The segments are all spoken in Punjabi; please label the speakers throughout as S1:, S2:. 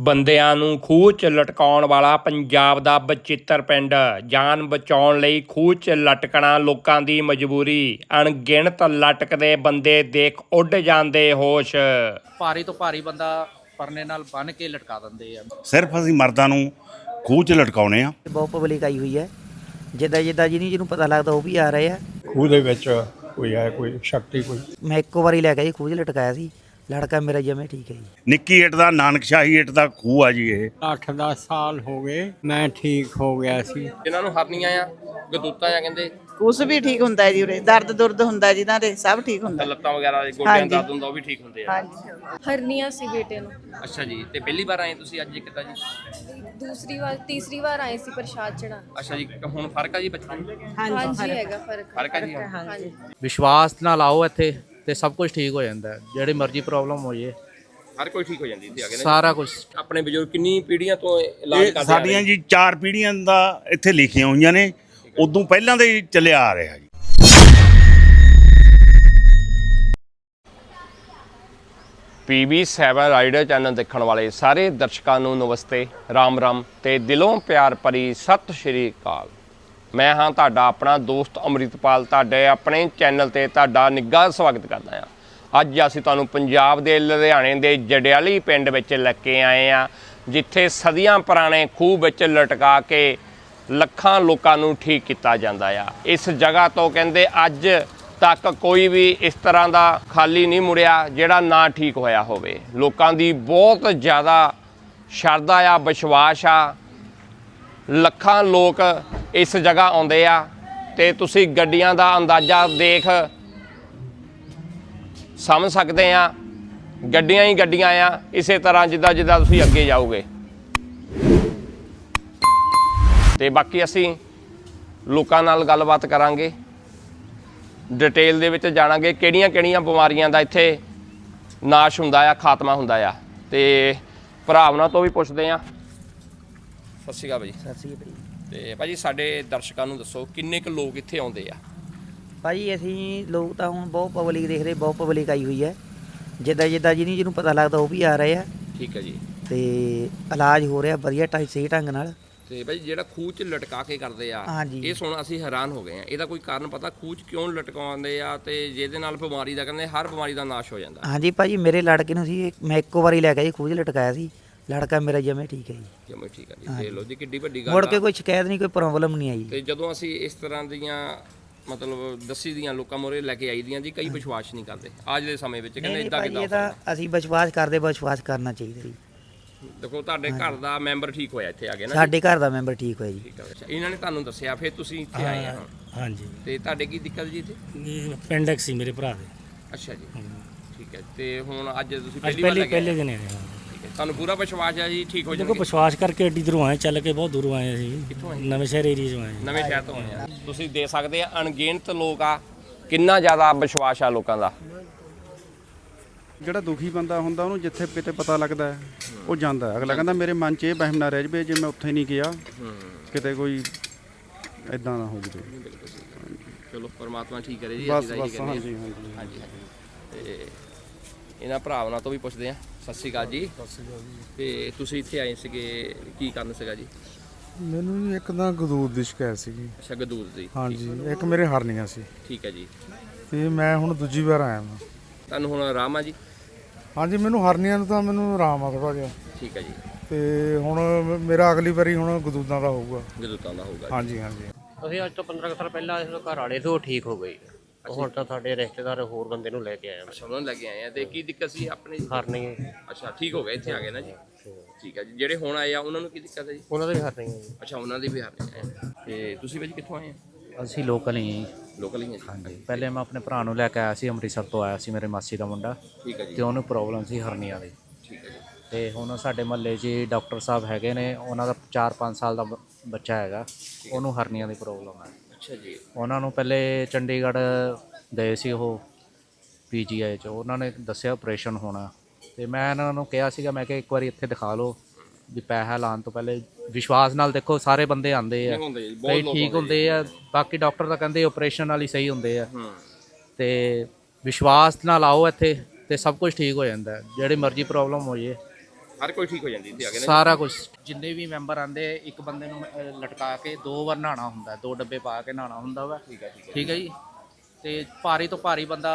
S1: ਬੰਦਿਆਂ ਨੂੰ ਖੂਹ 'ਚ ਲਟਕਾਉਣ ਵਾਲਾ ਪੰਜਾਬ ਦਾ ਬਚਿੱਤਰ ਪਿੰਡ। ਜਾਨ ਬਚਾਉਣ ਲਈ ਖੂਹ 'ਚ ਲਟਕਣਾ ਲੋਕਾਂ ਦੀ ਮਜਬੂਰੀ। ਅਣਗਿਣਤ ਲਟਕਦੇ ਬੰਦੇ ਦੇਖ ਉੱਡ ਜਾਂਦੇ ਹੋਸ਼।
S2: ਭਾਰੀ ਤੋਂ ਭਾਰੀ ਬੰਦਾ ਪਰਨੇ ਨਾਲ ਬੰਨ ਕੇ ਲਟਕਾ ਦਿੰਦੇ ਆ।
S3: ਸਿਰਫ ਅਸੀਂ ਮਰਦਾਂ ਨੂੰ ਖੂਹ 'ਚ ਲਟਕਾਉਣੇ ਆ।
S4: ਬਹੁਤ ਪਬਲਿਕ ਆਈ ਹੋਈ ਹੈ। ਜਿੱਦਾਂ ਜਿੱਦਾਂ ਜਿਹਨੂੰ ਜਿਹਨੂੰ ਪਤਾ ਲੱਗਦਾ ਉਹ ਵੀ ਆ ਰਹੇ ਆ।
S5: ਖੂਹ ਦੇ ਵਿੱਚ ਕੋਈ ਹੈ ਕੋਈ ਸ਼ਕਤੀ ਕੋਈ?
S4: ਮੈਂ ਇੱਕੋ ਵਾਰੀ ਲੈ ਕੇ ਜੀ ਖੂਹ 'ਚ ਲਟਕਾਇਆ ਸੀ। ਲੜਕਾ ਮੇਰਾ ਜਮੇ ਠੀਕ ਹੈ ਜੀ।
S3: ਨਿੱਕੀ ਇੱਟ ਦਾ ਨਾਨਕਸ਼ਾਹੀ ਇੱਟ ਦਾ ਖੂਹ ਆ ਜੀ ਇਹ।
S5: 8-10 ਸਾਲ ਹੋ ਗਏ ਮੈਂ ਠੀਕ ਹੋ ਗਿਆ ਸੀ।
S1: ਜਿਨ੍ਹਾਂ ਨੂੰ ਹਰਨੀਆਂ ਆ ਗਦੂਤਾਂ ਆ ਕਹਿੰਦੇ।
S6: ਕੁਛ ਵੀ ਠੀਕ ਹੁੰਦਾ ਹੈ ਜੀ ਉਰੇ ਦਰਦ ਦੁਰਦ ਹੁੰਦਾ ਜਿਨ੍ਹਾਂ ਦੇ ਸਭ ਠੀਕ ਹੁੰਦਾ।
S1: ਲੱਤਾਂ ਵਗੈਰਾ ਗੋਡਿਆਂ
S6: ਹਾਂਜੀ।
S1: ਦਰਦ ਹੁੰਦਾ ਉਹ ਵੀ ਠੀਕ ਹੁੰਦੇ ਆ।
S6: ਹਾਂਜੀ।
S7: ਹਰਨੀਆਂ ਸੀ ਬੇਟੇ ਨੂੰ।
S1: ਅੱਛਾ ਜੀ ਤੇ ਪਹਿਲੀ ਵਾਰ ਆਏ ਤੁਸੀਂ ਅੱਜ ਕਿੱਦਾਂ ਜੀ?
S7: ਦੂਸਰੀ ਵਾਰ ਤੀਸਰੀ ਵਾਰ ਆਏ ਸੀ ਪ੍ਰਸ਼ਾਦ ਚੜਾ
S1: ਅੱਛਾ ਜੀ ਹੁਣ ਫ਼ਰਕ ਆ ਜੀ ਬੱਚਿਆਂ ਨੂੰ?
S7: ਹਾਂਜੀ ਹੈਗਾ ਫ਼ਰਕ।
S1: ਫ਼ਰਕ ਆ ਜੀ
S7: ਹਾਂਜੀ।
S2: ਵਿਸ਼ਵਾਸ ਨਾਲ ਆਓ ਇੱਥੇ। ਤੇ ਸਭ ਕੁਝ ਠੀਕ ਹੋ ਜਾਂਦਾ ਹੈ। ਜਿਹੜੀ ਮਰਜ਼ੀ ਪ੍ਰੋਬਲਮ ਹੋ ਜੇ
S1: ਹਰ ਕੋਈ ਠੀਕ ਹੋ ਜਾਂਦੀ ਇੱਥੇ ਆ ਕੇ ਨਾ
S2: ਸਾਰਾ ਕੁਝ
S1: ਆਪਣੇ ਬਜ਼ੁਰਗ ਕਿੰਨੀ ਪੀੜ੍ਹੀਆਂ ਤੋਂ ਇਲਾਜ
S3: ਇਹ
S1: ਕਰਦੇ ਆ
S3: ਸਾਡੀਆਂ ਜੀ ਚਾਰ ਪੀੜ੍ਹੀਆਂ ਦਾ ਇੱਥੇ ਲਿਖੀਆਂ ਹੋਈਆਂ ਨੇ। ਉਦੋਂ ਪਹਿਲਾਂ ਦੇ ਹੀ ਚੱਲਿਆ ਆ ਰਿਹਾ ਜੀ।
S1: PB7 ਰਾਈਡਰ ਚੈਨਲ ਦੇਖਣ ਵਾਲੇ ਸਾਰੇ ਦਰਸ਼ਕਾਂ ਨੂੰ ਨਮਸਤੇ ਰਾਮ ਰਾਮ ਤੇ ਦਿਲੋਂ ਪਿਆਰ ਭਰੀ ਸਤਿ ਸ਼੍ਰੀ ਅਕਾਲ। ਮੈਂ ਹਾਂ ਤੁਹਾਡਾ ਆਪਣਾ ਦੋਸਤ ਅੰਮ੍ਰਿਤਪਾਲ, ਤੁਹਾਡੇ ਆਪਣੇ ਚੈਨਲ ਤੇ ਤੁਹਾਡਾ ਨਿੱਘਾ ਸਵਾਗਤ ਕਰਦਾ ਹਾਂ। ਅੱਜ ਅਸੀਂ ਤੁਹਾਨੂੰ ਪੰਜਾਬ ਦੇ, ਲੁਧਿਆਣੇ ਦੇ ਜੜਿਆਲੀ ਪਿੰਡ ਵਿੱਚ ਲੈ ਕੇ ਆਏ ਆ ਜਿੱਥੇ ਸਦੀਆਂ ਪੁਰਾਣੇ ਖੂਹ ਵਿੱਚ ਲਟਕਾ ਕੇ ਲੱਖਾਂ ਲੋਕਾਂ ਨੂੰ ਠੀਕ ਕੀਤਾ ਜਾਂਦਾ ਆ। ਇਸ ਜਗ੍ਹਾ ਤੋਂ ਕਹਿੰਦੇ ਅੱਜ ਤੱਕ ਕੋਈ ਵੀ ਇਸ ਤਰ੍ਹਾਂ ਦਾ ਖਾਲੀ ਨਹੀਂ ਮੁੜਿਆ ਜਿਹੜਾ ਨਾ ਠੀਕ ਹੋਇਆ ਹੋਵੇ। ਲੋਕਾਂ ਦੀ ਬਹੁਤ ਜ਼ਿਆਦਾ ਸ਼ਰਧਾ ਆ, ਵਿਸ਼ਵਾਸ ਆ। ਲੱਖਾਂ ਲੋਕ ਇਸ ਜਗ੍ਹਾ ਆਉਂਦੇ ਆ ਤੇ ਤੁਸੀਂ ਗੱਡੀਆਂ ਦਾ ਅੰਦਾਜ਼ਾ ਦੇਖ ਸਮਝ ਸਕਦੇ ਆ। ਗੱਡੀਆਂ ਹੀ ਗੱਡੀਆਂ ਆ। ਇਸੇ ਤਰ੍ਹਾਂ ਜਿੱਦਾਂ ਜਿੱਦਾਂ ਤੁਸੀਂ ਅੱਗੇ ਜਾਓਗੇ। ਤੇ ਬਾਕੀ ਅਸੀਂ ਲੋਕਾਂ ਨਾਲ ਗੱਲਬਾਤ ਕਰਾਂਗੇ। ਡਿਟੇਲ ਦੇ ਵਿੱਚ ਜਾਣਾਂਗੇ ਕਿਹੜੀਆਂ ਕਿਹੜੀਆਂ ਬਿਮਾਰੀਆਂ ਦਾ ਇੱਥੇ ਨਾਸ਼ ਹੁੰਦਾ ਆ, ਖਾਤਮਾ ਹੁੰਦਾ ਆ। ਤੇ ਭਰਾਵਨਾ ਤੋਂ ਵੀ ਪੁੱਛਦੇ ਆ। ਸਤਿ ਸ਼੍ਰੀ ਅਕਾਲ ਭਾਜੀ
S4: ਸਤਿ ਸ੍ਰੀ ਅਕਾਲ ਜੀ
S1: ਤੇ ਭਾਜੀ ਸਾਡੇ ਦਰਸ਼ਕਾਂ ਨੂੰ ਦੱਸੋ ਕਿੰਨੇ ਕੁ ਲੋਕ ਇੱਥੇ ਆਉਂਦੇ ਆ?
S4: ਭਾਜੀ ਅਸੀਂ ਲੋਕ ਤਾਂ ਹੁਣ ਬਹੁਤ ਪਬਲਿਕ ਦੇਖ ਰਹੇ ਬਹੁਤ ਪਬਲਿਕ ਆਈ ਹੋਈ ਹੈ। ਜਿੱਦਾਂ ਜਿੱਦਾਂ ਜਿਹਨੂੰ ਜਿਹਨੂੰ ਪਤਾ ਲੱਗਦਾ ਉਹ ਵੀ ਆ ਰਹੇ ਆ।
S1: ਠੀਕ ਹੈ ਜੀ।
S4: ਤੇ ਇਲਾਜ ਹੋ ਰਿਹਾ ਵਧੀਆ ਢੰਗ ਸਹੀ ਢੰਗ ਨਾਲ।
S1: ਤੇ ਭਾਜੀ ਜਿਹੜਾ ਖੂਹ 'ਚ ਲਟਕਾ ਕੇ ਕਰਦੇ ਆ
S4: ਹਾਂਜੀ।
S1: ਇਹ ਸੁਣ ਅਸੀਂ ਹੈਰਾਨ ਹੋ ਗਏ ਆ ਇਹਦਾ ਕੋਈ ਕਾਰਨ ਪਤਾ ਖੂਹ 'ਚ ਕਿਉਂ ਲਟਕਾਉਂਦੇ ਆ ਤੇ ਜਿਹਦੇ ਨਾਲ ਬਿਮਾਰੀ ਦਾ ਕਹਿੰਦੇ ਹਰ ਬਿਮਾਰੀ ਦਾ ਨਾਸ਼ ਹੋ ਜਾਂਦਾ।
S4: ਹਾਂਜੀ ਭਾਜੀ ਮੇਰੇ ਲੜਕੇ ਨੂੰ ਸੀ ਮੈਂ ਇੱਕੋ ਵਾਰੀ ਲੈ ਕੇ ਜੀ 'ਚ ਲਟਕਾਇਆ ਸੀ। ਲੜਕਾ ਮੇਰਾ ਜਮੇ ਠੀਕ ਹੈ ਜੀ।
S1: ਜਿਵੇਂ ਠੀਕ ਹੈ ਜੀ। ਦੇਖ ਲਓ ਜੀ ਕਿੱਡੀ ਵੱਡੀ ਗੱਲ
S4: ਮੁੜ
S1: ਆ।
S4: ਕੇ ਕੋਈ ਸ਼ਿਕਾਇਤ ਨਹੀਂ ਕੋਈ ਪ੍ਰੋਬਲਮ ਨਹੀਂ ਆਈ।
S1: ਤੇ ਜਦੋਂ ਅਸੀਂ ਇਸ ਤਰ੍ਹਾਂ ਦੀਆਂ ਮਤਲਬ ਦੱਸੀ ਦੀਆਂ ਲੋਕਾਂ ਮੋਰੇ ਲੈ ਕੇ ਆਈ ਦੀਆਂ ਜੀ ਕਈ ਵਿਸ਼ਵਾਸ ਨਹੀਂ ਕਰਦੇ। ਅੱਜ ਦੇ ਸਮੇਂ ਵਿੱਚ ਕਹਿੰਦੇ
S4: ਨਹੀਂ
S1: ਇਦਾਂ
S4: ਭਾਜੀ
S1: ਕਿਦਾਂ
S4: ਇਹ ਤਾਂ ਅਸੀਂ ਵਿਸ਼ਵਾਸ ਕਰਦੇ ਵਿਸ਼ਵਾਸ ਕਰਨਾ ਚਾਹੀਦਾ ਜੀ।
S1: ਦੇਖੋ ਤੁਹਾਡੇ ਘਰ ਦਾ ਮੈਂਬਰ ਠੀਕ ਹੋਇਆ ਇੱਥੇ ਆ ਕੇ ਨਾ
S4: ਸਾਡੇ ਘਰ ਦਾ ਮੈਂਬਰ ਠੀਕ ਹੋਇਆ ਜੀ।
S1: ਠੀਕ ਹੈ ਅੱਛਾ ਇਹਨਾਂ ਨੇ ਤੁਹਾਨੂੰ ਦੱਸਿਆ ਫਿਰ ਤੁਸੀਂ ਇੱਥੇ ਆਏ ਆ ਹੁਣ?
S8: ਹਾਂਜੀ।
S1: ਤੇ ਤੁਹਾਡੇ ਕੀ ਦਿੱਕਤ ਜੀ ਇੱਥੇ?
S8: ਇਹ appendix ਸੀ ਮੇਰੇ ਭਰਾ ਦੇ।
S1: ਅੱਛਾ ਜੀ। ਠੀਕ ਹੈ ਤੇ ਹੁਣ ਅੱਜ ਤੁਸੀਂ
S8: ਅੱਜ
S1: ਪਹਿਲੀ ਵਾਰ
S8: ਪਹਿਲੇ
S1: ਲੈ ਕੇ
S8: ਪਹਿਲੇ
S1: ਆਏ
S8: ਦਿਨ ਆਏ ਹੈ
S1: ਤੁਹਾਨੂੰ ਪੂਰਾ ਵਿਸ਼ਵਾਸ ਹੈ ਜੀ ਠੀਕ ਹੋ
S8: ਦੇਖੋ
S1: ਜਾਣਗੇ।
S8: ਵਿਸ਼ਵਾਸ ਕਰਕੇ ਏਡੀ ਦੂਰੋਂ ਆਏ ਚੱਲ ਕੇ ਬਹੁਤ ਦੂਰੋਂ ਆਏ
S1: ਕਿੱਥੋਂ ਆਏ?
S8: ਨਵੇਂ ਸ਼ਹਿਰ ਏਰੀਆ ਚੋਂ ਆਏ
S1: ਨਵੇਂ ਸ਼ਹਿਰ ਤੋਂ ਆਏ ਆ। ਤੁਸੀਂ ਦੇ ਸਕਦੇ ਆ ਅਣਗਿਣਤ ਲੋਕ ਆ ਕਿੰਨਾ ਜ਼ਿਆਦਾ ਵਿਸ਼ਵਾਸ ਆ ਲੋਕਾਂ ਦਾ।
S9: ਜਿਹੜਾ ਦੁਖੀ ਬੰਦਾ ਹੁੰਦਾ ਉਹਨੂੰ ਜਿੱਥੇ ਕਿਤੇ ਪਤਾ ਲੱਗਦਾ ਹੈ, ਉਹ ਜਾਂਦਾ ਹੈ। ਅਗਲਾ ਕਹਿੰਦਾ ਮੇਰੇ ਮਨ 'ਚ ਇਹ ਵਹਿਮ ਨਾ ਰਹਿ ਜਵੇ ਜੇ ਮੈਂ ਉੱਥੇ ਨਹੀਂ ਗਿਆ ਕਿਤੇ ਕੋਈ ਐਦਾਂ ਨਾ ਹੋ ਜਵੇ।
S1: ਚਲੋ ਪਰਮਾਤਮਾ ਠੀਕ ਕਰੇ ਜੀ
S9: ਬਸ
S1: ਅਸੀਂ ਤਾਂ ਇਹੀ
S9: ਬਸ
S1: ਕਹਿੰਦੇ
S9: ਹਾਂਜੀ
S1: ਹਾਂ।
S9: ਹਾਂਜੀ।
S1: ਹਾਂਜੀ ਹਾਂਜੀ। ਤੇ ਇਹਨਾਂ ਭਰਾਵਾਂ ਤੋਂ ਵੀ ਪੁੱਛਦੇ ਆ। ਸਤਿ ਸ਼੍ਰੀ ਅਕਾਲ ਜੀ। ਤੇ ਤੁਸੀਂ ਇੱਥੇ ਆਏ ਸੀਗੇ ਕੀ ਕਰਨ ਸੀਗਾ ਜੀ?
S10: ਮੈਨੂੰ ਜੀ ਇੱਕ ਤਾਂ ਗਦੂਦ ਦੀ ਸ਼ਿਕਾਇਤ ਸੀਗੀ।
S1: ਅੱਛਾ ਗਦੂਰ ਦੀ।
S10: ਹਾਂਜੀ ਇੱਕ ਮੇਰੇ ਹਰਨੀਆਂ ਸੀ।
S1: ਠੀਕ ਹੈ ਜੀ।
S10: ਤੇ ਮੈਂ ਹੁਣ ਦੂਜੀ ਵਾਰ ਆਇਆ ਹਾਂ
S1: ਤੁਹਾਨੂੰ ਹੁਣ ਆਰਾਮ ਆ ਜੀ?
S10: ਹਾਂਜੀ ਮੈਨੂੰ ਹਰਨੀਆਂ ਨੂੰ ਤਾਂ ਮੈਨੂੰ ਆਰਾਮ ਆ ਥੋੜਾ ਜਿਹਾ।
S1: ਠੀਕ ਹੈ ਜੀ।
S10: ਤੇ ਹੁਣ ਮ- ਮੇਰਾ ਅਗਲੀ ਵਾਰੀ ਹੁਣ ਗਦੂਦਾਂ ਦਾ ਹੋਊਗਾ।
S1: ਗਦੂਤਾਂ ਦਾ ਹੋਊਗਾ
S10: ਹਾਂਜੀ ਹਾਂਜੀ।
S11: ਅਸੀਂ ਅੱਜ ਤੋਂ 15 ਕੁ ਸਾਲ ਪਹਿਲਾਂ ਇਸ ਘਰ ਵਾਲੇ ਤੋਂ ਠੀਕ ਹੋ ਗਈ ਹੁਣ ਤਾਂ ਸਾਡੇ ਰਿਸ਼ਤੇਦਾਰ ਹੋਰ ਬੰਦੇ ਨੂੰ ਲੈ ਕੇ ਆਏ
S1: ਅੱਛਾ ਉਹਨਾਂ ਨੂੰ ਲੈ ਕੇ ਆਏ ਆ ਤੇ ਕੀ ਦਿੱਕਤ ਸੀ ਆਪਣੇ
S11: ਹਰਨੀ
S1: ਅੱਛਾ ਠੀਕ ਹੋ ਗਏ ਇੱਥੇ ਆ ਗਏ ਨਾ ਜੀ? ਠੀਕ ਹੈ ਜੀ ਜਿਹੜੇ ਹੁਣ ਆਏ ਆ ਉਹਨਾਂ ਨੂੰ ਕੀ ਦਿੱਕਤ ਹੈ ਜੀ?
S11: ਉਹਨਾਂ ਦੇ ਵੀ ਹਰਨੀ ਹੈ
S1: ਅੱਛਾ ਉਹਨਾਂ ਦੀ ਵੀ ਆ ਤੇ ਤੁਸੀਂ ਭਾਜੀ ਕਿੱਥੋਂ ਆਏ ਆ?
S2: ਅਸੀਂ ਲੋਕਲ ਹੀ ਹਾਂ ਜੀ।
S1: ਲੋਕਲ ਹੀ ਆ ਜੀ?
S2: ਹਾਂਜੀ ਪਹਿਲੇ ਮੈਂ ਆਪਣੇ ਭਰਾ ਨੂੰ ਲੈ ਕੇ ਆਇਆ ਸੀ ਅੰਮ੍ਰਿਤਸਰ ਤੋਂ ਆਇਆ ਸੀ ਮੇਰੇ ਮਾਸੀ ਦਾ ਮੁੰਡਾ।
S1: ਠੀਕ ਹੈ ਜੀ।
S2: ਤੇ ਉਹਨੂੰ ਪ੍ਰੋਬਲਮ ਸੀ ਹਰਨੀਆਂ ਦੀ।
S1: ਠੀਕ ਹੈ ਜੀ।
S2: ਤੇ ਹੁਣ ਸਾਡੇ ਮਹੱਲੇ 'ਚ ਹੀ ਡਾਕਟਰ ਸਾਹਿਬ ਹੈਗੇ ਨੇ ਉਹਨਾਂ ਦਾ 4-5 ਸਾਲ ਦਾ ਬ- ਬੱਚਾ ਹੈਗਾ। ਉਹਨੂੰ ਹਰਨੀਆਂ ਦੀ ਪ੍ਰੋਬਲਮ ਹੈ
S1: ਅੱਛਾ ਜੀ।
S2: ਉਹਨਾਂ ਨੂੰ ਪਹਿਲੇ ਚੰਡੀਗੜ੍ਹ ਗਏ ਸੀ ਉਹ ਪੀਜੀਆਈ 'ਚ। ਉਹਨਾਂ ਨੇ ਦੱਸਿਆ ਆਪਰੇਸ਼ਨ ਹੋਣਾ। ਤੇ ਮੈਂ ਇਹਨਾਂ ਨੂੰ ਕਿਹਾ ਸੀਗਾ ਮੈਂ ਕਿਹਾ ਇੱਕ ਵਾਰੀ ਇੱਥੇ ਦਿਖਾ ਲਓ ਵੀ ਪੈਸਾ ਲਾਉਣ ਤੋਂ ਪਹਿਲੇ ਵਿਸ਼ਵਾਸ ਨਾਲ ਦੇਖੋ ਸਾਰੇ ਬੰਦੇ ਆਉਂਦੇ ਆ।
S1: ਹੁੰਦੇ ਜੀ, ਬਹੁਤ ਲੋਕ
S2: ਠੀਕ ਹੁੰਦੇ ਆ ਬਾਕੀ ਡਾਕਟਰ ਤਾਂ ਕਹਿੰਦੇ ਆਪਰੇਸ਼ਨ ਵਾਲੀ ਸਹੀ ਹੁੰਦੇ ਆ।
S1: ਹੂੰ।
S2: ਤੇ ਵਿਸ਼ਵਾਸ ਨਾਲ ਆਓ ਇੱਥੇ ਤੇ ਸਭ ਕੁਝ ਠੀਕ ਹੋ ਜਾਂਦਾ। ਹੈ। ਜਿਹੜੀ ਮਰਜ਼ੀ ਪ੍ਰੋਬਲਮ ਹੋ ਜੇ
S1: ਹਰ ਕੋਈ ਠੀਕ ਹੋ ਜਾਂਦੀ ਇੱਥੇ ਆ ਕੇ ਨਾ
S2: ਸਾਰਾ ਕੁਝ ਜਿੰਨੇ ਵੀ ਮੈਂਬਰ ਆਂਦੇ ਇੱਕ ਬੰਦੇ ਨੂੰ ਅਹ, ਲਟਕਾ ਕੇ ਦੋ ਵਾਰ ਨਹਾਣਾ ਹੁੰਦਾ ਦੋ ਡੱਬੇ ਪਾ ਕੇ ਨਹਾਣਾ ਹੁੰਦਾ ਵਾ।
S1: ਠੀਕ ਹੈ ਠੀਕ ਹੈ।
S2: ਠੀਕ ਹੈ ਜੀ? ਤੇ ਭਾਰੀ ਤੋਂ ਭਾਰੀ ਬੰਦਾ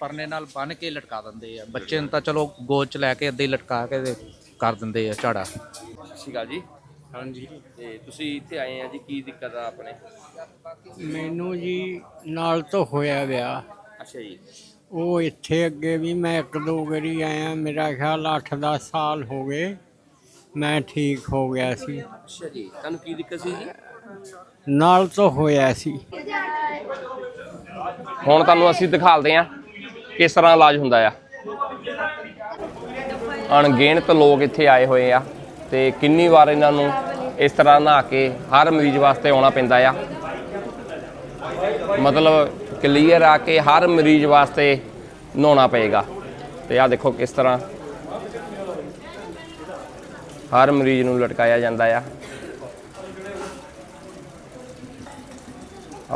S2: ਪਰਨੇ ਨਾਲ ਬੰਨ ਕੇ ਲਟਕਾ ਦਿੰਦੇ ਆ। ਬੱਚੇ ਨੂੰ ਤਾਂ ਚਲੋ ਗੋਦ ਚ ਲੈ ਕੇ ਅੱਧੇ ਲਟਕਾ ਕੇ ਤੇ ਕਰ ਦਿੰਦੇ ਆ ਝਾੜਾ।
S1: ਸਤਿ ਸ਼੍ਰੀ ਅਕਾਲ ਜੀ। ਹਾਂਜੀ। ਤੇ ਤੁਸੀਂ ਇੱਥੇ ਆਏ ਆ ਜੀ ਕੀ ਦਿੱਕਤ ਆ ਆਪਣੇ?
S5: ਮੈਨੂੰ ਜੀ ਨਾਲ ਤੋਂ ਹੋਇਆ ਵਿਆਹ।
S1: ਅੱਛਾ ਜੀ।
S5: ਉਹ ਇੱਥੇ ਅੱਗੇ ਵੀ ਮੈਂ ਇੱਕ ਦੋ ਵਾਰੀ ਆਇਆ ਮੇਰਾ ਖਿਆਲ 8-10 ਸਾਲ ਹੋ ਗਏ ਮੈਂ ਠੀਕ ਹੋ ਗਿਆ ਸੀ।
S1: ਅੱਛਾ ਜੀ ਤੁਹਾਨੂੰ ਕੀ ਦਿੱਕਤ ਸੀ ਜੀ?
S5: ਨਾਲ ਤੋਂ ਹੋਇਆ ਸੀ।
S1: ਹੁਣ ਤੁਹਾਨੂੰ ਅਸੀਂ ਦਿਖਾਲਦੇ ਆ ਕਿਸ ਤਰ੍ਹਾਂ ਇਲਾਜ ਹੁੰਦਾ ਆ। ਅਣਗਿਣਤ ਲੋਕ ਇੱਥੇ ਆਏ ਹੋਏ ਆ ਤੇ ਕਿੰਨੀ ਵਾਰ ਇਹਨਾਂ ਨੂੰ ਇਸ ਤਰ੍ਹਾਂ ਨਹਾ ਕੇ ਹਰ ਮਰੀਜ਼ ਵਾਸਤੇ ਆਉਣਾ ਪੈਂਦਾ ਆ। ਮਤਲਬ ਕਲੀਅਰ ਆ ਕੇ ਹਰ ਮਰੀਜ਼ ਵਾਸਤੇ ਨਹਾਉਣਾ ਪਏਗਾ। ਤੇ ਆ ਦੇਖੋ ਕਿਸ ਤਰ੍ਹਾਂ ਹਰ ਮਰੀਜ਼ ਨੂੰ ਲਟਕਾਇਆ ਜਾਂਦਾ ਆ।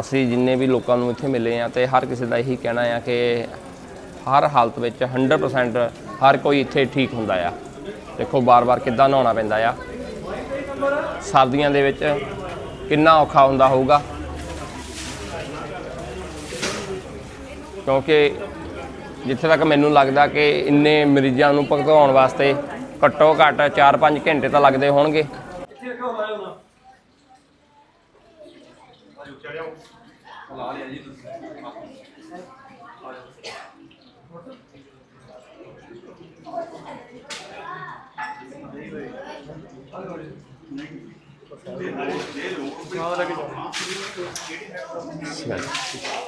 S1: ਅਸੀਂ ਜਿੰਨੇ ਵੀ ਲੋਕਾਂ ਨੂੰ ਇੱਥੇ ਮਿਲੇ ਆ ਤੇ ਹਰ ਕਿਸੇ ਦਾ ਇਹੀ ਕਹਿਣਾ ਆ ਕਿ ਹਰ ਹਾਲਤ ਵਿੱਚ 100% ਹਰ ਕੋਈ ਇੱਥੇ ਠੀਕ ਹੁੰਦਾ ਆ। ਦੇਖੋ ਬਾਰ-ਬਾਰ ਕਿੱਦਾਂ ਨਹਾਉਣਾ ਪੈਂਦਾ ਆ। ਸਰਦੀਆਂ ਦੇ ਵਿੱਚ ਕਿੰਨਾ ਔਖਾ ਹੁੰਦਾ ਹੋਊਗਾ। ਕਿਉਂਕਿ ਜਿੱਥੇ ਤੱਕ ਮੈਨੂੰ ਲੱਗਦਾ ਕਿ ਇੰਨੇ ਮਰੀਜ਼ਾਂ ਨੂੰ ਭਗਤਾਉਣ ਵਾਸਤੇ ਘੱਟੋ ਘੱਟ 4-5 ਘੰਟੇ ਤਾਂ ਲੱਗਦੇ ਹੋਣਗੇ।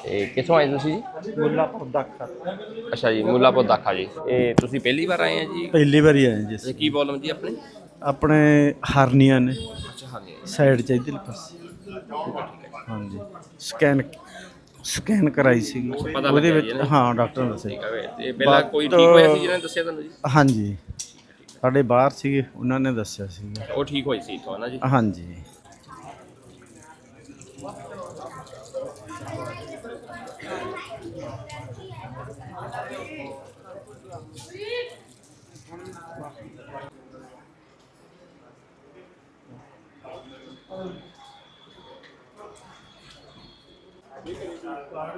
S1: ਇਹ ਕਿੱਥੋਂ ਆਏ ਤੁਸੀਂ ਜੀ?
S10: ਮੁੱਲਾਪੁਰ ਦਾਖਾ
S1: ਅੱਛਾ ਜੀ ਮੁੱਲਾਪੁਰ ਦਾਖਾ ਜੀ। ਇਹ ਤੁਸੀਂ ਪਹਿਲੀ ਵਾਰ ਆਏ ਆ ਜੀ?
S10: ਪਹਿਲੀ ਵਾਰੀ ਆਏ ਜੀ
S1: ਕੀ ਪ੍ਰੋਬਲਮ ਜੀ ਆਪਣੇ?
S10: ਆਪਣੇ ਹਰਨੀਆਂ ਨੇ।
S1: ਅੱਛਾ ਹਾਂਜੀ
S10: ਸਾਈਡ ਚ ਇਧਰਲੇ ਪਾਸੇ। ਹਾਂਜੀ। ਸਕੈਨ ਸਕੈਨ ਕਰਾਈ ਸੀਗੀ
S1: ਪਤਾ
S10: ਉਹਦੇ ਵਿੱਚ
S1: ਜੀ?
S10: ਹਾਂ ਡਾਕਟਰ ਨੇ ਦੱਸਿਆ।
S1: ਠੀਕ ਹੈ ਤੇ ਪਹਿਲਾਂ ਕੋਈ ਠੀਕ ਹੋਇਆ ਸੀ ਜਿਹਨਾਂ ਨੇ ਦੱਸਿਆ ਤੁਹਾਨੂੰ ਜੀ?
S10: ਹਾਂਜੀ। ਸਾਡੇ ਬਾਹਰ ਸੀਗੇ ਉਹਨਾਂ ਨੇ ਦੱਸਿਆ ਸੀਗਾ।
S1: ਉਹ ਠੀਕ ਹੋਈ ਸੀ ਇੱਥੋਂ ਨਾ ਜੀ?
S10: ਹਾਂਜੀ।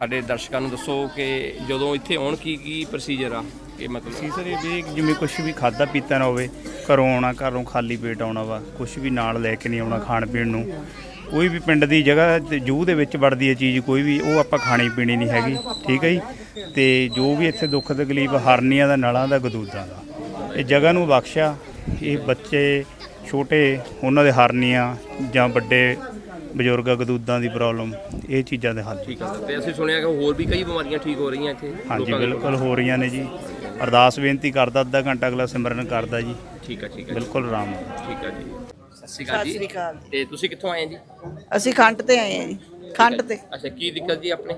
S1: ਸਾਡੇ ਦਰਸ਼ਕਾਂ ਨੂੰ ਦੱਸੋ ਕਿ ਜਦੋਂ ਇੱਥੇ ਆਉਣ ਕੀ ਕੀ ਪ੍ਰੋਸੀਜਰ ਆ? ਇਹ ਮਤਲਬ
S12: ਸੀ ਸਰ ਇਹ ਵੀ ਜਿਵੇਂ ਕੁਝ ਵੀ ਖਾਦਾ ਪੀਤਾ ਨਾ ਹੋਵੇ, ਘਰੋਂ ਆਉਣਾ, ਘਰੋਂ ਖਾਲੀ ਪੇਟ ਆਉਣਾ ਵਾ ਕੁਝ ਵੀ ਨਾਲ ਲੈ ਕੇ ਨਹੀਂ ਆਉਣਾ ਖਾਣ ਪੀਣ ਨੂੰ। ਕੋਈ ਵੀ ਪਿੰਡ ਦੀ ਜਗ੍ਹਾ ਤੇ ਜੂਹ ਦੇ ਵਿੱਚ ਵੜਦੀ ਹੈ ਚੀਜ਼, ਕੋਈ ਵੀ, ਉਹ ਆਪਾਂ ਖਾਣੀ ਪੀਣੀ ਨਹੀਂ ਹੈਗੀ, ਠੀਕ ਹੈ ਜੀ? ਤੇ ਜੋ ਵੀ ਇੱਥੇ ਦੁੱਖ ਤਕਲੀਫ, ਹਰਨੀਆਂ ਦਾ, ਨਲਾਂ ਦਾ, ਗਦੂਦਾਂ ਦਾ, ਇਹ ਜਗ੍ਹਾ ਨੂੰ ਬਖਸ਼ਿਆ, ਇਹ ਬੱਚੇ, ਛੋਟੇ, ਉਹਨਾਂ ਦੇ ਹਰਨੀਆਂ ਜਾਂ ਵੱਡੇ ਬਜ਼ੁਰਗਾਂ ਗਦੂਦਾਂ ਦੀ ਪ੍ਰੋਬਲਮ ਇਹ ਚੀਜ਼ਾਂ ਦੇ ਹੱਲ।
S1: ਠੀਕ ਹੈ ਤੇ ਅਸੀਂ ਸੁਣਿਆ ਕਿ ਹੋਰ ਵੀ ਕਈ ਬਿਮਾਰੀਆਂ ਠੀਕ ਹੋ ਰਹੀਆਂ ਇੱਥੇ
S12: ਹਾਂਜੀ
S1: ਲੋਕਾਂ ਦੇ
S12: ਬਿਲਕੁਲ ਹੋ ਰਹੀਆਂ ਨੇ ਜੀ। ਅਰਦਾਸ ਬੇਨਤੀ ਕਰਦਾ ਅੱਧਾ ਘੰਟਾ ਅਗਲਾ ਸਿਮਰਨ ਕਰਦਾ ਜੀ।
S1: ਠੀਕ ਹੈ ਠੀਕ ਹੈ
S12: ਬਿਲਕੁਲ ਆਰਾਮ। ਨਾਲ
S1: ਠੀਕ ਹੈ ਜੀ। ਸਤਿ ਸ਼੍ਰੀ ਅਕਾਲ
S6: ਸਤਿ
S1: ਜੀ।
S6: ਸ੍ਰੀ ਅਕਾਲ
S1: ਤੇ ਤੁਸੀਂ ਕਿੱਥੋਂ ਆਏ ਜੀ?
S6: ਅਸੀਂ ਖੰਡ ਤੇ ਆਏ ਆ ਜੀ। ਖੰਡ ਤੇ।
S1: ਅੱਛਾ ਕੀ ਦਿੱਕਤ ਜੀ ਆਪਣੇ?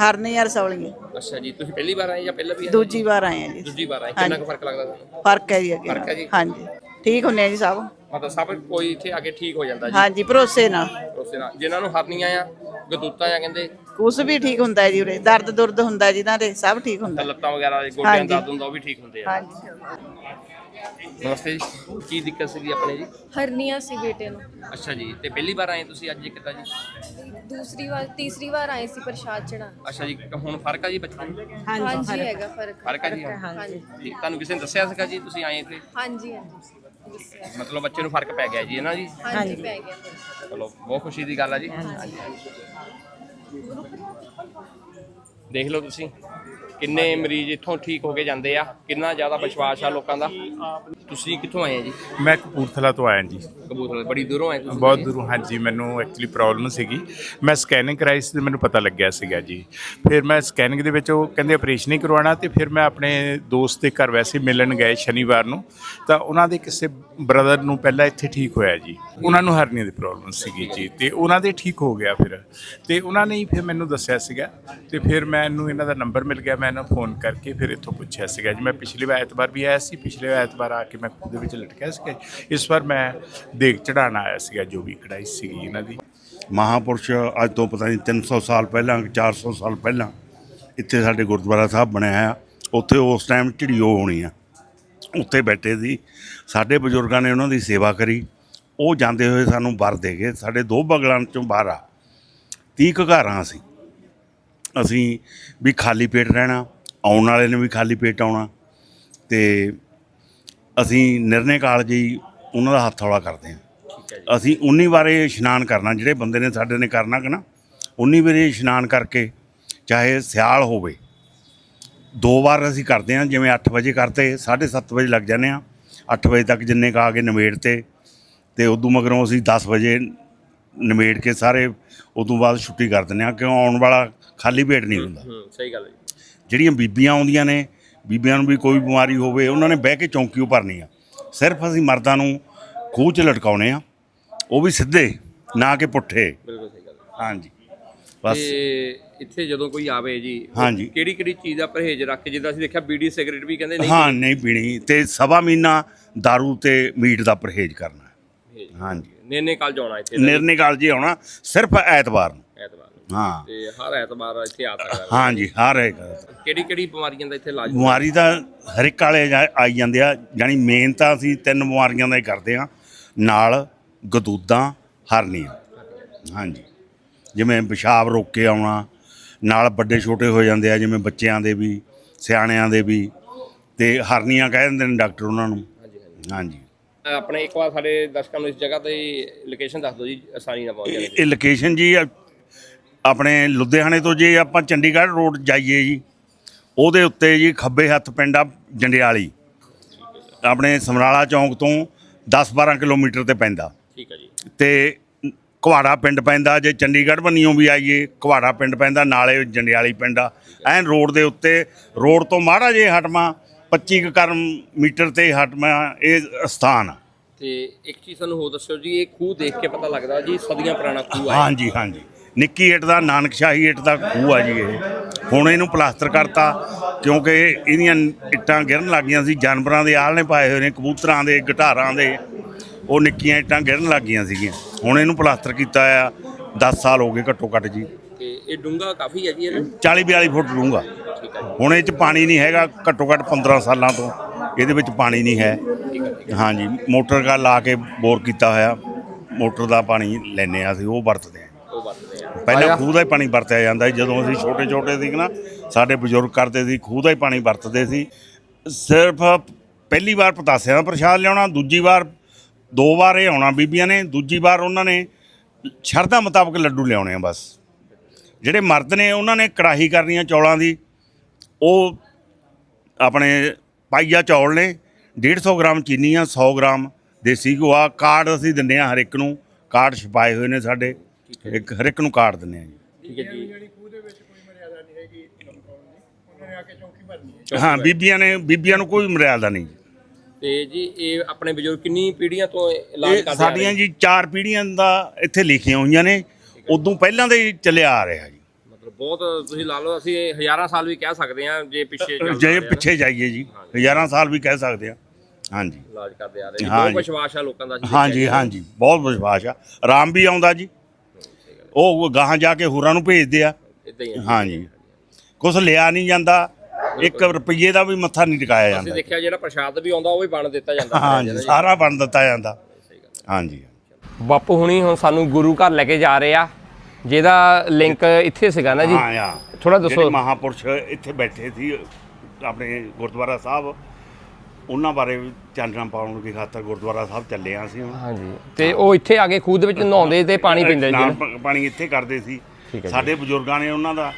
S6: ਹਰਨੀ ਯਾਰ ਸੌਲੀਏ
S1: ਅੱਛਾ ਜੀ ਤੁਸੀਂ ਪਹਿਲੀ ਵਾਰ ਆਏ ਜਾਂ ਪਹਿਲਾਂ ਵੀ ਆਏ?
S6: ਦੂਜੀ ਵਾਰ ਆਏ ਆ ਜੀ।
S1: ਦੂਜੀ ਵਾਰ ਆਏ। ਕਿੰਨਾ ਕੁ ਫ਼ਰਕ ਲੱਗਦਾ ਤੁਹਾਨੂੰ?
S6: ਫ਼ਰਕ ਹੈ ਜੀ ਅੱਗੇ
S1: ਫ਼ਰਕ ਹੈ ਜੀ?
S6: ਨਾਲੋਂ। ਹਾਂਜੀ। ਠੀਕ ਹੁੰਨੇ ਆ ਜੀ ਸਭ।
S1: ਮਤਲਬ ਸਭ ਕੋਈ ਇੱਥੇ ਆ ਕੇ ਠੀਕ ਹੋ ਜਾਂਦਾ ਜੀ।
S6: ਹਾਂਜੀ ਭਰੋਸੇ ਨਾਲ।
S1: ਉਸੇ ਨਾਲ। ਜਿਨ੍ਹਾਂ ਨੂੰ ਹਰਨੀਆਂ ਆ ਗਦੂਤਾਂ ਆ ਕਹਿੰਦੇ।
S6: ਕੁਛ ਵੀ ਠੀਕ ਹੁੰਦਾ ਹੈ ਜੀ ਉਰੇ। ਦਰਦ ਦੁਰਦ ਹੁੰਦਾ ਜਿਨ੍ਹਾਂ ਦੇ ਸਭ ਠੀਕ ਹੁੰਦਾ।
S1: ਲੱਤਾਂ ਵਗੈਰਾ ਦੇ ਗੋਡਿਆਂ। ਦਾ ਦਰਦ ਹੁੰਦਾ ਉਹ ਵੀ ਠੀਕ ਹੁੰਦੇ ਆ।
S6: ਹਾਂਜੀ।
S1: ਨਮਸਤੇ ਜੀ। ਕੀ ਦਿੱਕਤ ਸੀਗੀ ਆਪਣੇ ਜੀ?
S7: ਹਰਨੀਆਂ ਸੀ ਬੇਟੇ ਨੂੰ।
S1: ਅੱਛਾ ਜੀ ਤੇ ਪਹਿਲੀ ਵਾਰ ਆਏ ਤੁਸੀਂ ਅੱਜ ਕਿੱਦਾਂ ਜੀ?
S7: ਦੂਸਰੀ ਵਾਰ ਤੀਸਰੀ ਵਾਰ ਆਏ ਸੀ ਪ੍ਰਸ਼ਾਦ ਚੜਾ
S1: ਅੱਛਾ ਜੀ ਹੁਣ ਫ਼ਰਕ ਆ ਜੀ ਬੱਚੇ ਨੂੰ?
S7: ਹਾਂਜੀ ਹੈਗਾ ਫ਼ਰਕ।
S1: ਫ਼ਰਕ ਆ ਜੀ
S7: ਹਾਂਜੀ।
S1: ਤੁਹਾਨੂੰ ਕਿਸੇ ਨੇ ਦੱਸਿਆ ਸੀਗਾ ਜੀ ਤੁਸੀਂ ਆਏ ਇੱਥੇ?
S7: ਹਾਂਜੀ ਹਾਂਜੀ।
S1: ਮਤਲਬ ਬੱਚੇ ਨੂੰ ਫ਼ਰਕ ਪੈ ਗਿਆ ਜੀ ਹੈ ਨਾ ਜੀ?
S7: ਹਾਂਜੀ ਪੈ ਗਿਆ।
S1: ਚਲੋ ਬਹੁਤ ਖੁਸ਼ੀ ਦੀ ਗੱਲ ਆ ਜੀ। ਹਾਂਜੀ। ਦੇਖ ਲਓ ਤੁਸੀਂ। ਕਿੰਨੇ ਮਰੀਜ਼ ਇੱਥੋਂ ਠੀਕ ਹੋ ਕੇ ਜਾਂਦੇ ਆ? ਕਿੰਨਾ ਜ਼ਿਆਦਾ ਵਿਸ਼ਵਾਸ ਆ ਲੋਕਾਂ ਦਾ? ਤੁਸੀਂ ਕਿੱਥੋਂ ਆਏ ਆ ਜੀ?
S3: ਮੈਂ ਕਪੂਰਥਲਾ ਤੋਂ ਆਇਆ ਜੀ।
S1: ਕਬੂਤਰ ਬੜੀ ਦੂਰੋਂ ਆਏ ਤੁਸੀਂ?
S3: ਬਹੁਤ ਦੂਰੋਂ ਹਾਂਜੀ ਮੈਨੂੰ ਐਕਚੁਅਲੀ ਪ੍ਰੋਬਲਮ ਸੀਗੀ। ਮੈਂ ਸਕੈਨਿੰਗ ਕਰਾਈ ਸੀ ਤੇ ਮੈਨੂੰ ਪਤਾ ਲੱਗਿਆ ਸੀਗਾ ਜੀ। ਫਿਰ ਮੈਂ ਸਕੈਨਿੰਗ ਦੇ ਵਿੱਚ ਉਹ ਕਹਿੰਦੇ ਆਪਰੇਸ਼ਨ ਹੀ ਕਰਵਾਉਣਾ ਤੇ ਫਿਰ ਮੈਂ ਆਪਣੇ ਦੋਸਤ ਦੇ ਘਰ ਵੈਸੇ ਮਿਲਣ ਗਏ ਸ਼ਨੀਵਾਰ ਨੂੰ। ਤਾਂ ਉਹਨਾਂ ਦੇ ਕਿਸੇ ਬ੍ਰਦਰ ਨੂੰ ਪਹਿਲਾਂ ਇੱਥੇ ਠੀਕ ਹੋਇਆ ਜੀ। ਉਹਨਾਂ ਨੂੰ ਹਰਨੀਆ ਦੀ ਪ੍ਰੋਬਲਮ ਸੀਗੀ ਜੀ। ਤੇ ਉਹਨਾਂ ਦੇ ਠੀਕ ਹੋ ਗਿਆ ਫਿਰ। ਤੇ ਉਹਨਾਂ ਨੇ ਹੀ ਫਿਰ ਮੈਨੂੰ ਦੱਸਿਆ ਸੀਗਾ। ਤੇ ਫਿਰ ਮੈਨੂੰ ਇਹਨਾਂ ਦਾ ਨੰਬਰ ਮਿਲ ਗਿਆ। ਮੈਂ ਇਹਨਾਂ ਨੂੰ ਫੋਨ ਕਰਕੇ ਫਿਰ ਇੱਥੋਂ ਪੁੱਛਿਆ ਸੀਗਾ ਜੀ। ਮੈਂ ਪਿਛਲੇ ਵਾਰ ਐਤਵਾਰ ਵੀ ਆਇਆ ਸੀ, ਪਿਛਲੇ ਵਾਰ ਐਤਵਾਰ ਆ ਕੇ ਮੈਂ ਖੂਹ ਦੇ ਵਿੱਚ ਲਟਕਿਆ ਸੀਗਾ ਇਸ ਵਾਰ ਮੈਂ ਦੇਖ ਚੜਾਉਣ ਆਇਆ ਸੀਗਾ, ਜੋ ਵੀ ਕਢਾਈ ਸੀਗੀ ਇਹਨਾਂ ਦੀ।
S13: ਮਹਾਪੁਰਸ਼ ਅੱਜ ਤੋਂ ਪਤਾ ਨਹੀਂ 300 ਸਾਲ ਪਹਿਲਾਂ 400 ਸਾਲ ਪਹਿਲਾਂ ਇੱਥੇ ਸਾਡੇ ਗੁਰਦੁਆਰਾ ਸਾਹਿਬ ਬਣਿਆ ਆ ਉੱਥੇ ਉਸ ਟਾਈਮ ਝਿੜੀਓ ਹੋਣੀ ਆ। ਉੱਥੇ ਬੈਠੇ ਸੀ। ਸਾਡੇ ਬਜ਼ੁਰਗਾਂ ਨੇ ਉਹਨਾਂ ਦੀ ਸੇਵਾ ਕਰੀ। ਉਹ ਜਾਂਦੇ ਹੋਏ ਸਾਨੂੰ ਵਰ ਦੇ ਗਏ। ਸਾਡੇ ਦੋ ਬਗਲਾਂ ਚੋਂ ਬਾਹਰ ਆ। 30 ਕੁ ਘਰਾਂ ਸੀ। ਅਸੀਂ ਵੀ ਖਾਲੀ ਪੇਟ ਰਹਿਣਾ ਆਉਣ ਵਾਲੇ ਨੇ ਵੀ ਖਾਲੀ ਪੇਟ ਆਉਣਾ ਤੇ ਅਸੀਂ ਨਿਰਣੇ ਕਾਲਜ ਹੀ ਉਹਨਾਂ ਦਾ ਹੱਥ ਹੌਲਾ ਕਰਦੇ ਹਾਂ। ਅਸੀਂ 19 ਵਾਰੇ ਇਸ਼ਨਾਨ ਕਰਨਾ ਜਿਹੜੇ ਬੰਦੇ ਨੇ ਸਾਡੇ ਨੇ ਕਰਨਾ ਕਿ ਨਾ 19 ਵਾਰੇ ਇਸ਼ਨਾਨ ਕਰਕੇ ਚਾਹੇ ਸਿਆਲ ਹੋਵੇ ਦੋ ਵਾਰ ਅਸੀਂ ਕਰਦੇ ਹਾਂ ਜਿਵੇਂ 8 ਵਜੇ ਕਰਤੇ 7:30 ਵਜੇ ਲੱਗ ਜਾਂਦੇ ਆ 8 ਵਜੇ ਤੱਕ ਜਿੰਨੇ ਕਾ ਕੇ ਨਿਬੇੜ ਤੇ ਤੇ ਉਦੋਂ ਮਗਰੋਂ ਅਸੀਂ 10 ਵਜੇ ਨਿਬੇੜ ਕੇ ਸਾਰੇ ਉਦੋਂ ਬਾਅਦ ਛੁੱਟੀ ਕਰ ਦਿੰਦੇ ਆ ਕਿਉਂ ਆਉਣ ਵਾਲਾ ਖਾਲੀ ਪੇਟ ਨਹੀਂ ਹੁੰਦਾ
S1: ਹੂੰ ਸਹੀ ਗੱਲ ਹੈ ਜੀ
S13: ਜਿਹੜੀਆਂ ਬੀਬੀਆਂ ਆਉਂਦੀਆਂ ਨੇ ਬੀਬੀਆਂ ਨੂੰ ਵੀ ਕੋਈ ਬਿਮਾਰੀ ਹੋਵੇ ਉਹਨਾਂ ਨੇ ਬਹਿ ਕੇ ਚੌਂਕੀ ਓ ਭਰਨੀ ਆ ਸਿਰਫ ਅਸੀਂ ਮਰਦਾਂ ਨੂੰ ਖੂਹ 'ਚ ਲਟਕਾਉਣੇ ਆ ਉਹ ਵੀ ਸਿੱਧੇ ਨਾ ਕਿ ਪੁੱਠੇ
S1: ਬਿਲਕੁਲ ਸਹੀ ਗੱਲ ਹੈ।
S13: ਹਾਂਜੀ ਬਸ
S1: ਤੇ ਇੱਥੇ ਜਦੋਂ ਕੋਈ ਆਵੇ ਜੀ
S13: ਹਾਂਜੀ।
S1: ਕਿਹੜੀ ਕਿਹੜੀ ਚੀਜ਼ ਦਾ ਪਰਹੇਜ਼ ਰੱਖ ਕੇ ਜਿੱਦਾਂ ਅਸੀਂ ਦੇਖਿਆ ਬੀੜੀ ਸਿਗਰਟ ਵੀ ਕਹਿੰਦੇ ਨਹੀਂ
S13: ਹਾਂ ਨਹੀਂ ਪੀਣੀ ਤੇ ਸਵਾ ਮਹੀਨਾ दारू ਤੇ ਮੀਟ ਦਾ ਪਰਹੇਜ਼ ਕਰਨਾ। ਹਾਂਜੀ।
S1: ਨੇਨੇ ਕੱਲ ਜਾਣਾ ਇੱਥੇ
S13: ਨਿਰਣੇ ਕਾਲ ਜੀ ਆਉਣਾ ਸਿਰਫ ਐਤਵਾਰ ਨੂੰ।
S1: ਐਤਵਾਰ ਨੂੰ।
S13: ਹਾਂ।
S1: ਤੇ ਹਰ ਐਤਵਾਰ ਇੱਥੇ ਆ ਸਕਦਾ।
S13: ਹਾਂਜੀ ਹਰ ਇੱਕ
S1: ਕਿਹੜੀ ਕਿਹੜੀ ਬਿਮਾਰੀਆਂ ਦਾ ਇੱਥੇ ਇਲਾਜ
S13: ਬਿਮਾਰੀ ਤਾਂ ਹਰ ਇੱਕ ਵਾਲੇ ਜਾ- ਆਈ ਜਾਂਦੇ ਆ। ਜਾਨੀ ਮੇਨ ਤਾਂ ਅਸੀਂ ਤਿੰਨ ਬਿਮਾਰੀਆਂ ਦਾ ਹੀ ਕਰਦੇ ਆ। ਨਾਲ ਗਦੂਦਾਂ ਹਰਨੀਆਂ। ਹਾਂਜੀ। ਜਿਵੇਂ ਪਿਸ਼ਾਬ ਰੋਕ ਕੇ ਆਉਣਾ। ਨਾਲ ਵੱਡੇ ਛੋਟੇ ਹੋ ਜਾਂਦੇ ਆ ਜਿਵੇਂ ਬੱਚਿਆਂ ਦੇ ਵੀ ਸਿਆਣਿਆਂ ਦੇ ਵੀ। ਤੇ ਹਰਨੀਆਂ ਕਹਿ ਦਿੰਦੇ ਨੇ ਡਾਕਟਰ ਉਹਨਾਂ ਨੂੰ। ਹਾਂਜੀ।
S1: ਆਪਣੇ ਇੱਕ ਵਾਰ ਸਾਡੇ ਦਰਸ਼ਕਾਂ ਨੂੰ ਇਸ ਜਗ੍ਹਾ ਤੇ ਲੋਕੇਸ਼ਨ ਦੱਸ ਦਿਓ ਜੀ ਆਸਾਨੀ ਨਾਲ ਪਹੁੰਚ ਜਾਣਗੇ।
S13: ਇਹ ਲੋਕੇਸ਼ਨ ਜੀ ਆ- ਆਪਣੇ ਲੁਧਿਆਣੇ ਤੋਂ ਜੇ ਆਪਾਂ ਚੰਡੀਗੜ੍ਹ ਰੋਡ ਜਾਈਏ ਜੀ ਉਹਦੇ ਉੱਤੇ ਜੀ ਖੱਬੇ ਹੱਥ ਪਿੰਡ ਆ ਜੰਡਿਆਲੀ। ਆਪਣੇ ਸਮਰਾਲਾ ਚੌਂਕ ਤੋਂ 10-12 ਕਿਲੋਮੀਟਰ ਤੇ ਪੈਂਦਾ।
S1: ਠੀਕ ਹੈ ਜੀ।
S13: ਤੇ ਕੁਹਾੜਾ ਪਿੰਡ ਪੈਂਦਾ ਜੇ ਚੰਡੀਗੜ੍ਹ ਬੰਨੀਓ ਵੀ ਆਈਏ ਕੁਹਾੜਾ ਪਿੰਡ ਪੈਂਦਾ ਨਾਲੇ ਜੰਡਿਆਲੀ ਪਿੰਡ ਆ। ਐਨ ਰੋਡ ਦੇ ਉੱਤੇ ਰੋਡ ਤੋਂ ਮਾੜਾ ਜੇ ਹਟਮਾ 25 ਕੁ ਕਰਮ ਮੀਟਰ ਤੇ ਹਟਮਾ ਇਹ ਸਥਾਨ ਆ।
S1: ਤੇ ਇੱਕ ਚੀਜ਼ ਸਾਨੂੰ ਹੋਰ ਦੱਸਿਓ ਜੀ ਇਹ ਖੂਹ ਦੇਖ ਕੇ ਪਤਾ ਲੱਗਦਾ ਜੀ ਸਦੀਆਂ ਪੁਰਾਣਾ ਖੂਹ ਆ।
S13: ਹਾਂਜੀ ਹਾਂਜੀ। ਨਿੱਕੀ ਇੱਟ ਦਾ ਨਾਨਕਸ਼ਾਹੀ ਇੱਟ ਦਾ ਖੂਹ ਆ ਜੀ ਇਹ। ਹੁਣ ਇਹਨੂੰ ਪਲਾਸਟਰ ਕਰਤਾ ਕਿਉਂਕਿ ਇਹਦੀਆਂ ਇੱਟਾਂ ਗਿਰਨ ਲੱਗੀਆਂ ਸੀ। ਜਾਨਵਰਾਂ ਦੇ ਆਲਣੇ ਪਾਏ ਹੋਏ ਨੇ ਕਬੂਤਰਾਂ ਦੇ ਗਟਾਰਾਂ ਦੇ। ਉਹ ਨਿੱਕੀਆਂ ਇੱਟਾਂ ਗਿਰਨ ਲੱਗੀਆਂ ਸੀਗੀਆਂ। ਹੁਣ ਇਹਨੂੰ ਪਲਾਸਟਰ ਕੀਤਾ ਆ। 10 ਸਾਲ ਹੋ ਗਏ ਘੱਟੋ ਘੱਟ ਜੀ।
S1: ਇਹ ਡੂੰਗਾ ਕਾਫੀ ਹੈ ਜੀ ਇਹ
S13: 40 42 ਫੁੱਟ ਡੂੰਘਾ।
S1: ਠੀਕ ਹੈ ਜੀ।
S13: ਹੁਣ ਇਹ ਚ ਪਾਣੀ ਨਹੀਂ ਹੈਗਾ ਘੱਟੋ ਘੱਟ 15 ਸਾਲਾਂ ਤੋਂ ਇਹਦੇ ਵਿੱਚ ਪਾਣੀ ਨਹੀਂ ਹੈ। ਹਾਂਜੀ ਮੋਟਰ ਦਾ ਲਾ ਕੇ ਬੋਰ ਕੀਤਾ ਹੋਇਆ। ਮੋਟਰ ਦਾ ਪਾਣੀ ਲੈਨੇ ਆ ਅਸੀਂ ਉਹ ਵਰਤਦੇ ਆ
S1: ਉਹ ਵਰਤਦੇ ਆ
S13: ਪਹਿਲਾਂ ਖੂਹ ਦਾ ਹੀ ਪਾਣੀ ਵਰਤਿਆ ਜਾਂਦਾ ਸੀ ਜਦੋਂ ਅਸੀਂ ਛੋਟੇ ਛੋਟੇ ਸੀ ਨਾ ਸਾਡੇ ਬਜ਼ੁਰਗ ਕਰਦੇ ਸੀ ਖੂਹ ਦਾ ਹੀ ਪਾਣੀ ਵਰਤਦੇ ਸੀ। ਸਿਰਫ ਪਹਿਲੀ ਵਾਰ ਪਤਾਸਿਆਂ ਦਾ ਪ੍ਰਸ਼ਾਦ ਲਿਆਉਣਾ ਦੂਜੀ ਵਾਰ ਦੋ ਵਾਰ ਇਹ ਆਉਣਾ ਬੀਬੀਆਂ ਨੇ ਦੂਜੀ ਵਾਰ ਉਹਨਾਂ ਨੇ ਸ਼ਰਧਾ ਮੁਤਾਬਕ ਲੱਡੂ ਲਿਆਉਣੇ ਆ ਬਸ। ਜਿਹੜੇ ਮਰਦ ਨੇ ਉਹਨਾਂ ਨੇ ਕੜਾਹੀ ਕਰਨੀ ਆ ਚੌਲਾਂ ਦੀ ਉਹ ਆਪਣੇ ਪਾਈਆ ਚੌਲ ਨੇ 150 ਗ੍ਰਾਮ ਚੀਨੀ ਆ 100 ਗ੍ਰਾਮ ਦੇਸੀ ਗੋਆ ਕਾਰਡ ਅਸੀਂ ਦਿੰਦੇ ਆ ਹਰ ਇੱਕ ਨੂੰ ਕਾਰਡ ਛਪਾਏ ਹੋਏ ਨੇ ਸਾਡੇ ਇੱਕ ਹਰ ਇੱਕ ਨੂੰ ਕਾਰਡ ਦਿੰਦੇ ਆ ਜੀ।
S1: ਠੀਕ ਹੈ ਜੀ।
S13: ਹਾਂ। ਬੀਬੀਆਂ ਨੇ ਬੀਬੀਆਂ ਨੂੰ ਕੋਈ ਮਰਿਆਦਾ ਨਹੀਂ
S1: ਤੇ ਜੀ ਇਹ ਆਪਣੇ ਬਜ਼ੁਰਗ ਕਿੰਨੀ ਪੀੜ੍ਹੀਆਂ ਤੋਂ ਇਲਾਜ ਕਰਦੇ ਆ
S13: ਸਾਡੀਆਂ ਜੀ ਚਾਰ ਪੀੜ੍ਹੀਆਂ ਦਾ ਇੱਥੇ ਲਿਖੀਆਂ ਹੋਈਆਂ ਨੇ ਉਦੋਂ ਪਹਿਲਾਂ ਦੇ ਹੀ ਚੱਲਿਆ ਆ ਰਿਹਾ ਜੀ।
S1: ਮਤਲਬ ਬਹੁਤ ਤੁਸੀਂ ਲਾ ਲਓ ਅਸੀਂ ਹਜ਼ਾਰਾਂ ਸਾਲ ਵੀ ਕਹਿ ਸਕਦੇ ਹਾਂ ਜੇ ਪਿੱਛੇ ਚੱਲਦਾ
S13: ਜੇ
S1: ਰਿਹਾ ਨਾ,
S13: ਪਿੱਛੇ ਜਾਈਏ ਜੀ ਹਜ਼ਾਰਾਂ ਸਾਲ ਵੀ ਕਹਿ ਸਕਦੇ ਆ ਹਾਂਜੀ।
S1: ਇਲਾਜ ਕਰਦੇ ਆ ਰਹੇ ਜੀ। ਬਹੁਤ। ਵਿਸ਼ਵਾਸ ਆ ਲੋਕਾਂ ਦਾ ਜੀ
S13: ਹਾਂਜੀ ਹਾਂਜੀ। ਬਹੁਤ ਵਿਸ਼ਵਾਸ ਆ। ਆਰਾਮ ਵੀ ਆਉਂਦਾ ਜੀ। ਉਹ ਗਾਹਾਂ ਜਾ ਕੇ ਹੋਰਾਂ ਨੂੰ ਭੇਜਦੇ ਆ।
S1: ਇਦਾਂ ਹੀ ਆ।
S13: ਹਾਂਜੀ। ਕੁਛ ਲਿਆ ਨਹੀਂ ਜਾਂਦਾ। ਇੱਕ ਰੁਪਈਏ ਦਾ ਵੀ ਮੱਥਾ ਨਹੀਂ ਟਿਕਾਇਆ
S1: ਅਸੀਂ
S13: ਜਾਂਦਾ।
S1: ਦੇਖਿਆ ਜਿਹੜਾ ਪ੍ਰਸ਼ਾਦ ਵੀ ਆਉਂਦਾ ਉਹ ਵੀ ਬਣ ਦਿੱਤਾ ਜਾਂਦਾ।
S13: ਹਾਂਜੀ ਸਾਰਾ ਬਣ ਦਿੱਤਾ ਜਾਂਦਾ। ਹਾਂਜੀ।
S1: ਬਾਪੂ ਹੁਣੀ ਹੁਣ ਸਾਨੂੰ ਗੁਰੂ ਘਰ ਲੈ ਕੇ ਜਾ ਰਹੇ ਆ। ਜਿਹਦਾ ਲਿੰਕ ਇੱਥੇ ਸੀਗਾ ਨਾ ਜੀ।
S13: ਹਾਂ ਆ
S1: ਥੋੜਾ ਦੱਸੋ।
S13: ਜਿਹੜੇ ਮਹਾਪੁਰਸ਼ ਇੱਥੇ ਬੈਠੇ ਸੀ ਆਪਣੇ ਗੁਰਦੁਆਰਾ ਸਾਹਿਬ ਉਹਨਾਂ ਬਾਰੇ ਚਾਨਣਾ ਪਾਉਣ ਦੀ ਖਾਤਰ ਗੁਰਦੁਆਰਾ ਸਾਹਿਬ ਚੱਲੇ ਆ ਹੁਣ।
S1: ਹਾਂਜੀ। ਤੇ ਉਹ ਇੱਥੇ ਆ ਕੇ ਖੂਹ ਦੇ ਵਿੱਚ ਨਹਾਉਂਦੇ ਤੇ ਪਾਣੀ ਪੀਂਦੇ
S13: ਪ- ਪਾਣੀ ਇੱਥੇ ਕਰਦੇ ਸੀ।
S1: ਠੀਕ ਹੈ ਜੀ।
S13: ਸਾਡੇ ਬਜ਼ੁਰਗਾਂ ਨੇ ਉਹਨਾਂ ਦਾ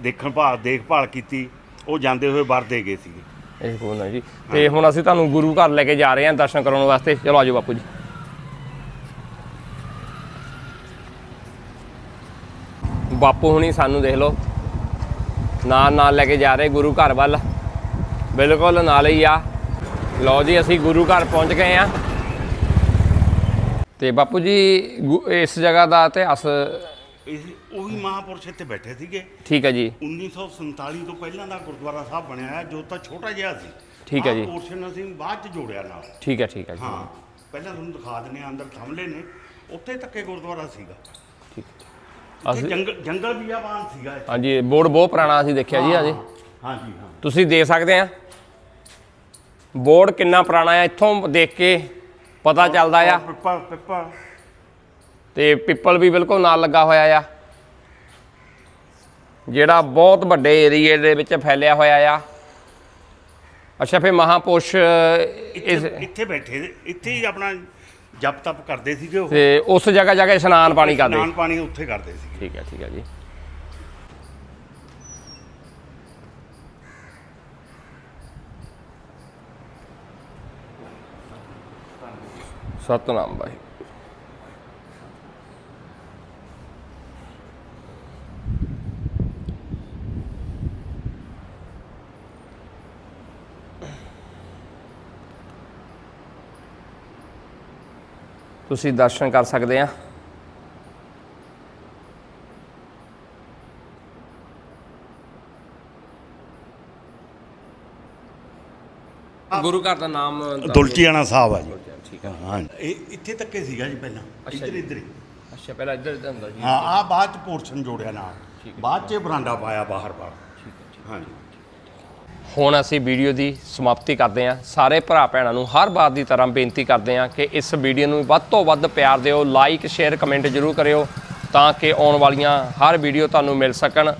S13: ਦੇਖਣ ਭਾਲ ਦੇਖਭਾਲ ਕੀਤੀ। ਉਹ ਜਾਂਦੇ ਹੋਏ ਵਰਦੇ ਗਏ ਸੀਗੇ।
S1: ਇਹ ਕੋਲ ਹੈ। ਜੀ ਤੇ ਹੁਣ ਅਸੀਂ ਤੁਹਾਨੂੰ ਗੁਰੂ ਘਰ ਲੈ ਕੇ ਜਾ ਰਹੇ ਹਾਂ ਦਰਸ਼ਨ ਕਰਾਉਣ ਵਾਸਤੇ। ਚਲੋ ਆਜੋ ਬਾਪੂ ਜੀ। ਬਾਪੂ ਹੁਣੀ ਸਾਨੂੰ ਦੇਖ ਲਓ। ਨਾਲ ਨਾਲ ਲੈ ਕੇ ਜਾ ਰਹੇ ਗੁਰੂ ਘਰ ਵੱਲ। ਬਿਲਕੁਲ ਨਾਲ ਹੀ ਆ। ਲਓ ਜੀ ਅਸੀਂ ਗੁਰੂ ਘਰ ਪਹੁੰਚ ਗਏ ਆ। ਤੇ ਬਾਪੂ ਜੀ ਇਸ ਜਗ੍ਹਾ ਦਾ ਇਤਿਹਾਸ
S13: ਇਹ ਉਹੀ ਮਹਾਪੁਰਸ਼ ਇੱਥੇ ਬੈਠੇ ਸੀਗੇ।
S1: ਠੀਕ ਹੈ ਜੀ।
S13: 1947 ਤੋਂ ਪਹਿਲਾਂ ਦਾ ਗੁਰਦੁਆਰਾ ਸਾਹਿਬ ਬਣਿਆ ਹੈ ਜੋ ਤਾਂ ਛੋਟਾ ਜਿਹਾ ਸੀ।
S1: ਠੀਕ ਹੈ ਜੀ।
S13: ਪੋਰਸ਼ਨ ਅਸੀਂ ਬਾਅਦ ਚ ਜੋੜਿਆ ਨਾਲ।
S1: ਠੀਕ ਹੈ ਠੀਕ ਹੈ ਜੀ।
S13: ਹਾਂ। ਪਹਿਲਾਂ ਤੁਹਾਨੂੰ ਦਿਖਾ ਦਿੰਦੇ ਆ ਅੰਦਰ ਥੰਮਲੇ ਨੇ। ਉੱਥੇ ਤੱਕੇ ਗੁਰਦੁਆਰਾ ਸੀਗਾ।
S1: ਅਸੀਂ
S13: ਜੰਗਲ ਜੰਗਲ ਬਿਆਬਾਨ ਸੀਗਾ ਇੱਥੇ।
S1: ਹਾਂਜੀ ਬੋਰਡ ਬਹੁਤ ਪੁਰਾਣਾ ਅਸੀਂ ਦੇਖਿਆ ਜੀ ਹਾਂਜੀ।
S13: ਹਾਂਜੀ ਹਾਂ।
S1: ਤੁਸੀਂ ਦੇਖ ਸਕਦੇ ਆ। ਬੋਰਡ ਕਿੰਨਾ ਪੁਰਾਣਾ ਹੈ ਇੱਥੋਂ ਦੇਖ ਕੇ ਪਤਾ ਚੱਲਦਾ ਆ।
S13: ਪਿੱਪਲ ਪਿੱਪਲ।
S1: ਤੇ ਪਿੱਪਲ ਵੀ ਬਿਲਕੁਲ ਨਾਲ ਲੱਗਾ ਹੋਇਆ ਆ। ਜਿਹੜਾ ਬਹੁਤ ਵੱਡੇ ਏਰੀਏ ਦੇ ਵਿੱਚ ਫੈਲਿਆ ਹੋਇਆ ਆ। ਅੱਛਾ ਫਿਰ ਮਹਾਪੁਰਸ਼ ਇਸ
S13: ਇੱਥੇ ਬੈਠੇ ਇੱਥੇ ਹੀ ਆਪਣਾ ਜਪ ਤਪ ਕਰਦੇ ਸੀਗੇ ਉਹ।
S1: ਤੇ ਉਸ ਜਗ੍ਹਾ ਜਾ ਕੇ ਇਸ਼ਨਾਨ ਪਾਣੀ ਕਰਦੇ
S13: ਇਸ਼ਨਾਨ ਪਾਣੀ ਉੱਥੇ ਕਰਦੇ ਸੀ
S1: ਠੀਕ ਹੈ ਠੀਕ ਹੈ ਜੀ। ਸਤਨਾਮ ਬਾਈ ਤੁਸੀਂ ਦਰਸ਼ਨ ਕਰ ਸਕਦੇ ਆ। ਗੁਰੂ ਘਰ ਦਾ ਨਾਮ
S13: ਦੁਲਚੀਆਣਾ ਸਾਹਿਬ ਆ ਜੀ।
S1: ਠੀਕ ਹੈ
S13: ਹਾਂ ਇਹ ਇੱਥੇ ਤੱਕੇ ਸੀਗਾ ਜੀ ਪਹਿਲਾਂ। ਇੱਧਰ ਇੱਧਰ ਹੀ।
S1: ਅੱਛਾ ਪਹਿਲਾਂ ਇੱਧਰ ਇੱਧਰ ਹੁੰਦਾ ਜੀ
S13: ਹਾਂ ਆ ਬਾਅਦ ਚ ਪੋਰਸ਼ਨ ਜੋੜਿਆ ਨਾਲ। ਬਾਅਦ ਚ ਇਹ ਬਰਾਂਡਾ ਪਾਇਆ ਬਾਹਰ ਬਾਹਰ ਠੀਕ ਹੈ। ਹਾਂਜੀ
S1: ਹੁਣ ਅਸੀਂ ਵੀਡੀਓ ਦੀ ਸਮਾਪਤੀ ਕਰਦੇ ਹਾਂ। ਸਾਰੇ ਭਰਾ ਭੈਣਾਂ ਨੂੰ ਹਰ ਵਾਰ ਦੀ ਤਰ੍ਹਾਂ ਬੇਨਤੀ ਕਰਦੇ ਹਾਂ ਕਿ ਇਸ ਵੀਡੀਓ ਨੂੰ ਵੱਧ ਤੋਂ ਵੱਧ ਪਿਆਰ ਦਿਓ ਲਾਈਕ ਸ਼ੇਅਰ ਕਮੈਂਟ ਜ਼ਰੂਰ ਕਰਿਓ ਤਾਂ ਕਿ ਆਉਣ ਵਾਲੀਆਂ ਹਰ ਵੀਡੀਓ ਤੁਹਾਨੂੰ ਮਿਲ ਸਕਣ।